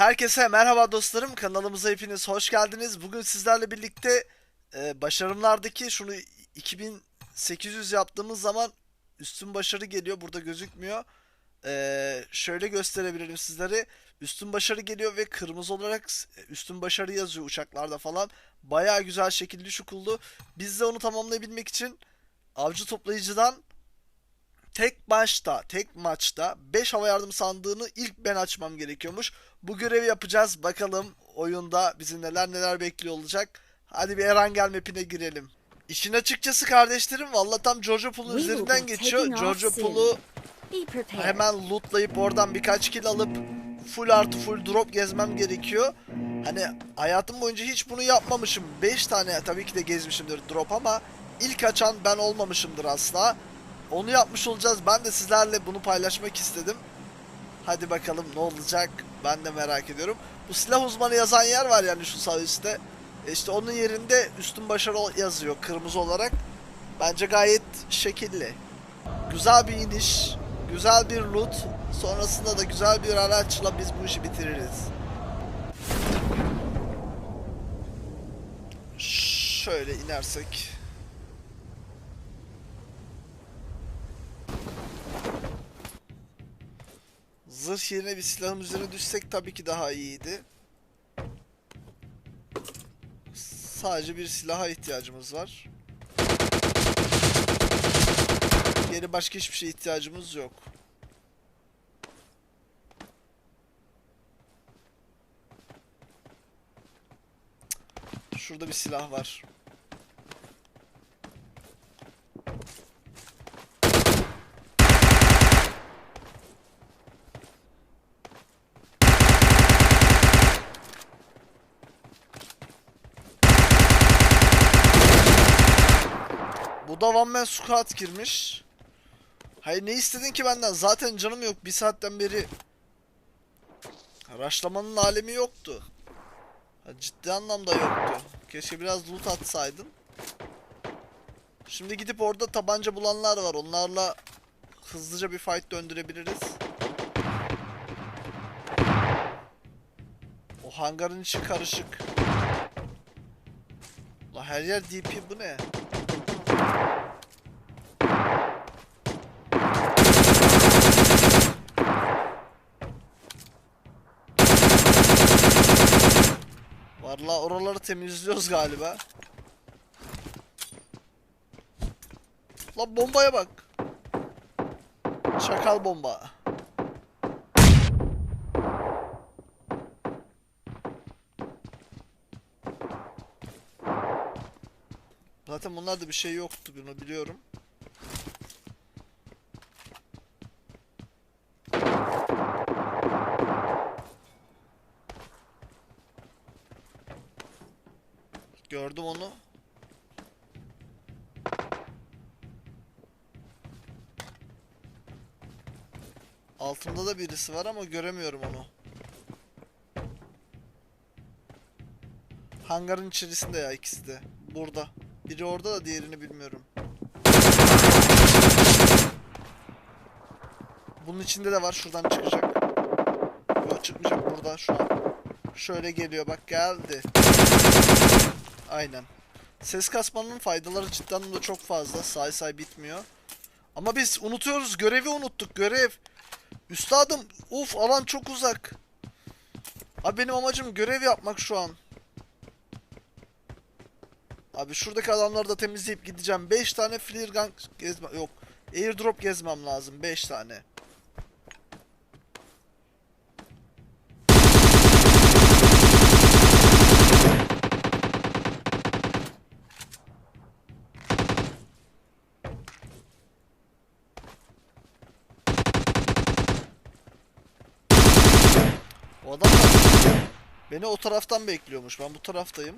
Herkese merhaba dostlarım. Kanalımıza hepiniz hoş geldiniz. Bugün sizlerle birlikte e, başarımlardaki şunu 2800 yaptığımız zaman üstün başarı geliyor. Burada gözükmüyor. E, şöyle gösterebilirim sizlere. Üstün başarı geliyor ve kırmızı olarak s- üstün başarı yazıyor uçaklarda falan. Bayağı güzel şekilde düşük oldu. Biz de onu tamamlayabilmek için avcı toplayıcıdan tek başta, tek maçta 5 hava yardım sandığını ilk ben açmam gerekiyormuş. Bu görevi yapacağız. Bakalım oyunda bizi neler neler bekliyor olacak. Hadi bir Erangel map'ine girelim. İşin açıkçası kardeşlerim valla tam Georgia Pool'un üzerinden geçiyor. soon. Pool'u hemen lootlayıp oradan birkaç kill alıp full artı full drop gezmem gerekiyor. Hani hayatım boyunca hiç bunu yapmamışım. 5 tane tabii ki de gezmişimdir drop ama ilk açan ben olmamışımdır asla. Onu yapmış olacağız. Ben de sizlerle bunu paylaşmak istedim. Hadi bakalım ne olacak ben de merak ediyorum. Bu silah uzmanı yazan yer var yani şu sağ üstte. E İşte onun yerinde üstün başarı yazıyor kırmızı olarak. Bence gayet şekilli. Güzel bir iniş, güzel bir loot. Sonrasında da güzel bir araçla biz bu işi bitiririz. Şöyle inersek. Zırh yerine bir silahın üzerine düşsek tabii ki daha iyiydi. Sadece bir silaha ihtiyacımız var. Geri başka hiçbir şeye ihtiyacımız yok. Şurada bir silah var. Bu da One Man Squad girmiş. Hayır ne istedin ki benden? Zaten canım yok. Bir saatten beri Raşlamanın alemi yoktu. Ha, ciddi anlamda yoktu. Keşke biraz loot atsaydın. Şimdi gidip orada tabanca bulanlar var. Onlarla hızlıca bir fight döndürebiliriz. O hangarın içi karışık. La her yer DP bu ne? Vallahi oraları temizliyoruz galiba. Lan bombaya bak. Çakal bomba. Zaten bunlarda bir şey yoktu bunu biliyorum. Gördüm onu. Altında da birisi var ama göremiyorum onu. Hangarın içerisinde ya ikisi de. Burada. Biri orada da diğerini bilmiyorum. Bunun içinde de var. Şuradan çıkacak. Yok çıkmayacak burada şu an. Şöyle geliyor bak geldi. Aynen. Ses kasmanın faydaları cidden de çok fazla. Say say bitmiyor. Ama biz unutuyoruz. Görevi unuttuk. Görev. Üstadım. Uf alan çok uzak. Abi benim amacım görev yapmak şu an. Abi şuradaki adamları da temizleyip gideceğim. 5 tane flare gun yok. Airdrop gezmem lazım 5 tane. O adam da beni o taraftan bekliyormuş. Ben bu taraftayım.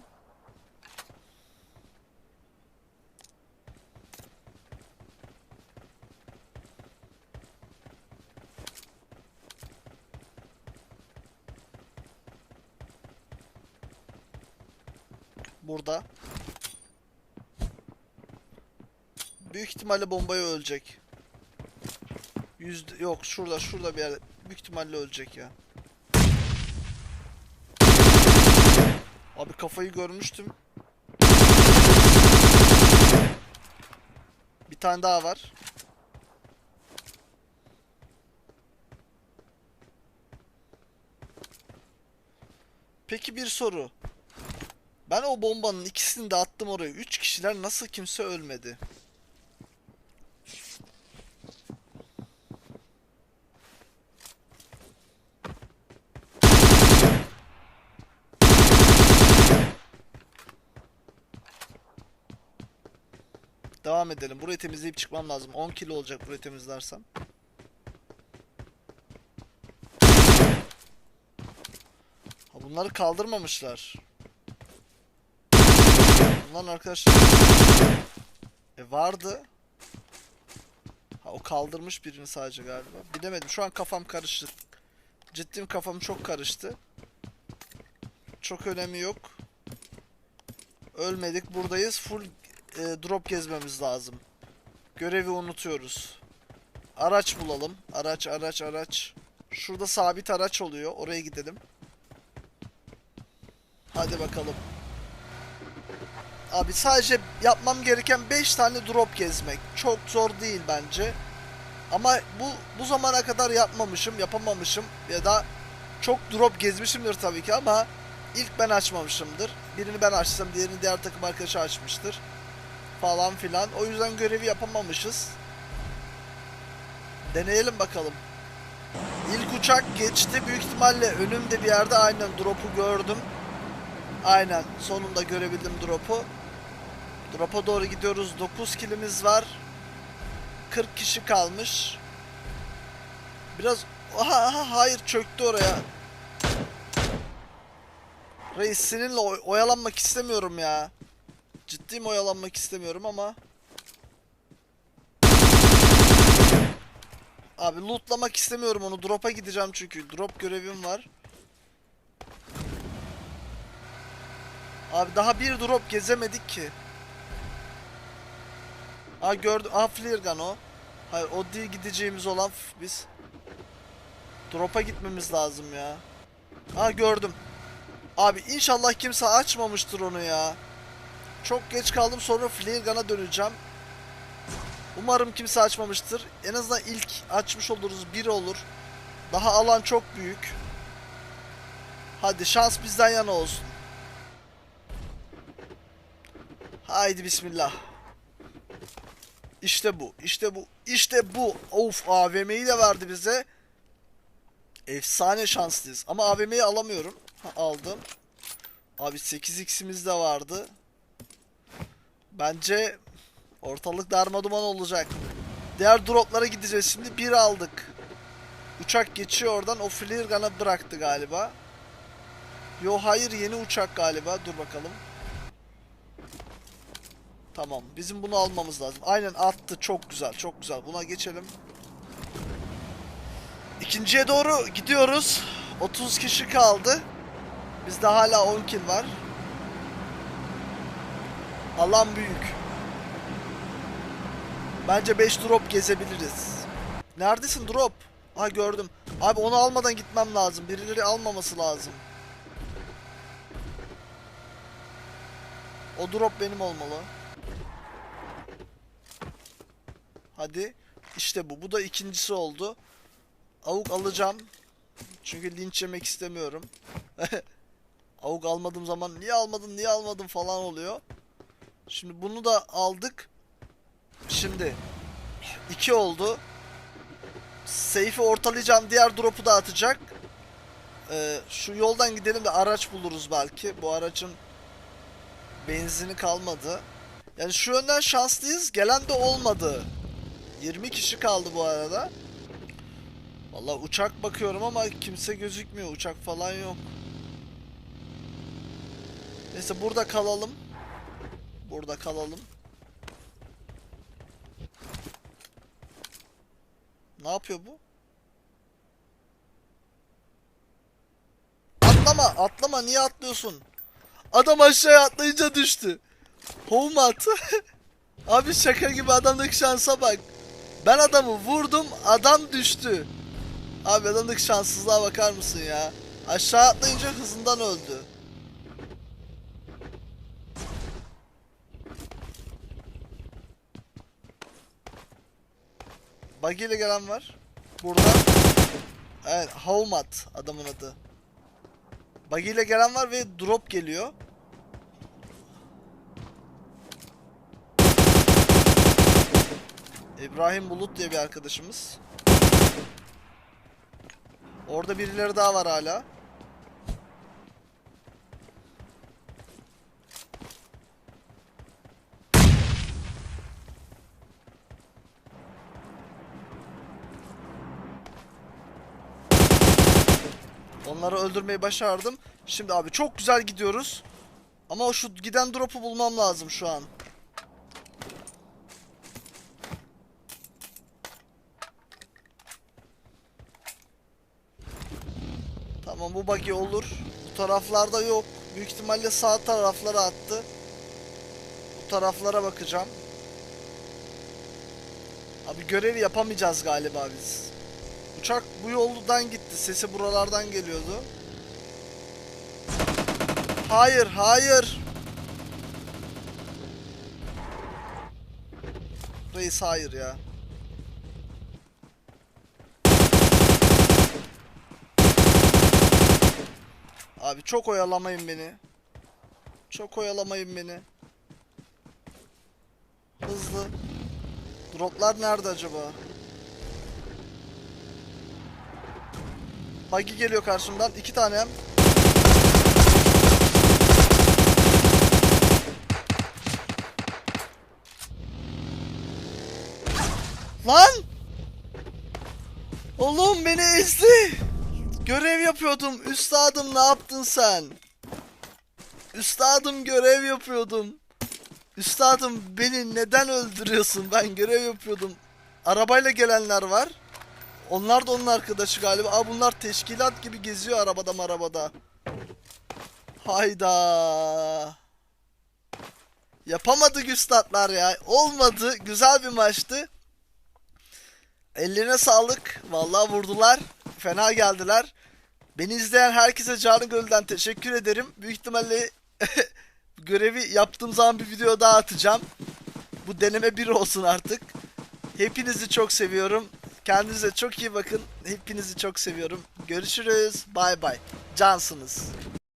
Burada. Büyük ihtimalle bombaya ölecek. Yüzde yok şurada şurada bir yerde. Büyük ihtimalle ölecek ya. Abi kafayı görmüştüm. Bir tane daha var. Peki bir soru. Ben o bombanın ikisini de attım oraya. Üç kişiler nasıl kimse ölmedi? Devam edelim. Burayı temizleyip çıkmam lazım. 10 kilo olacak burayı temizlersem. Ha, bunları kaldırmamışlar. Bunların arkadaşlar... E vardı. Ha o kaldırmış birini sadece galiba. Bilemedim. Şu an kafam karıştı. Ciddiyim kafam çok karıştı. Çok önemi yok. Ölmedik. Buradayız. Full e, drop gezmemiz lazım. Görevi unutuyoruz. Araç bulalım. Araç, araç, araç. Şurada sabit araç oluyor. Oraya gidelim. Hadi bakalım. Abi sadece yapmam gereken 5 tane drop gezmek. Çok zor değil bence. Ama bu bu zamana kadar yapmamışım, yapamamışım ya da çok drop gezmişimdir tabii ki ama ilk ben açmamışımdır. Birini ben açsam, diğerini diğer takım arkadaşı açmıştır falan filan. O yüzden görevi yapamamışız. Deneyelim bakalım. İlk uçak geçti. Büyük ihtimalle önümde bir yerde aynen drop'u gördüm. Aynen sonunda görebildim drop'u. Drop'a doğru gidiyoruz. 9 kilimiz var. 40 kişi kalmış. Biraz aha, aha hayır çöktü oraya. Reis seninle oy- oyalanmak istemiyorum ya. Ciddiyim oyalanmak istemiyorum ama. Abi lootlamak istemiyorum onu. Drop'a gideceğim çünkü. Drop görevim var. Abi daha bir drop gezemedik ki. Aa gördüm. Aa flare o. Hayır o değil gideceğimiz olan biz. Drop'a gitmemiz lazım ya. Aa gördüm. Abi inşallah kimse açmamıştır onu ya. Çok geç kaldım sonra flare döneceğim. Umarım kimse açmamıştır. En azından ilk açmış oluruz. Bir olur. Daha alan çok büyük. Hadi şans bizden yana olsun. Haydi bismillah. İşte bu. işte bu. işte bu. Of AVM'yi de verdi bize. Efsane şanslıyız. Ama AVM'yi alamıyorum. Ha, aldım. Abi 8x'imiz de vardı. Bence ortalık darmaduman olacak. Diğer droplara gideceğiz şimdi. Bir aldık. Uçak geçiyor oradan. O flare gun'a bıraktı galiba. Yo hayır yeni uçak galiba. Dur bakalım. Tamam. Bizim bunu almamız lazım. Aynen attı. Çok güzel. Çok güzel. Buna geçelim. İkinciye doğru gidiyoruz. 30 kişi kaldı. Bizde hala 10 kill var. Alan büyük. Bence 5 drop gezebiliriz. Neredesin drop? Ha gördüm. Abi onu almadan gitmem lazım. Birileri almaması lazım. O drop benim olmalı. Hadi. İşte bu. Bu da ikincisi oldu. Avuk alacağım. Çünkü linç yemek istemiyorum. Avuk almadığım zaman niye almadın niye almadın falan oluyor. Şimdi bunu da aldık. Şimdi iki oldu. Safe'i ortalayacağım. Diğer drop'u da atacak. Ee, şu yoldan gidelim de araç buluruz belki. Bu aracın benzini kalmadı. Yani şu yönden şanslıyız. Gelen de olmadı. 20 kişi kaldı bu arada. Vallahi uçak bakıyorum ama kimse gözükmüyor. Uçak falan yok. Neyse burada kalalım. Burada kalalım. Ne yapıyor bu? Atlama, atlama. Niye atlıyorsun? Adam aşağıya atlayınca düştü. Home. Abi şaka gibi adamdaki şansa bak. Ben adamı vurdum, adam düştü. Abi adamdaki şanssızlığa bakar mısın ya? Aşağı atlayınca hızından öldü. Buggy ile gelen var. Burada. Evet, Haumat adamın adı. Buggy ile gelen var ve drop geliyor. İbrahim Bulut diye bir arkadaşımız. Orada birileri daha var hala. Onları öldürmeyi başardım. Şimdi abi çok güzel gidiyoruz. Ama o şu giden drop'u bulmam lazım şu an. Tamam bu buggy olur. Bu taraflarda yok. Büyük ihtimalle sağ taraflara attı. Bu taraflara bakacağım. Abi görevi yapamayacağız galiba biz. Uçak bu yoldan gitti. Sesi buralardan geliyordu. Hayır, hayır. Reis hayır ya. Abi çok oyalamayın beni. Çok oyalamayın beni. Hızlı. Droplar nerede acaba? Buggy geliyor karşımdan. iki tane. Lan! Oğlum beni ezdi. Görev yapıyordum. Üstadım ne yaptın sen? Üstadım görev yapıyordum. Üstadım beni neden öldürüyorsun? Ben görev yapıyordum. Arabayla gelenler var. Onlar da onun arkadaşı galiba. Aa bunlar teşkilat gibi geziyor arabada arabada. Hayda. Yapamadık üstadlar ya. Olmadı. Güzel bir maçtı. Ellerine sağlık. Vallahi vurdular. Fena geldiler. Beni izleyen herkese canı gönülden teşekkür ederim. Büyük ihtimalle görevi yaptığım zaman bir video daha atacağım. Bu deneme bir olsun artık. Hepinizi çok seviyorum. Kendinize çok iyi bakın. Hepinizi çok seviyorum. Görüşürüz. Bay bay. Cansınız.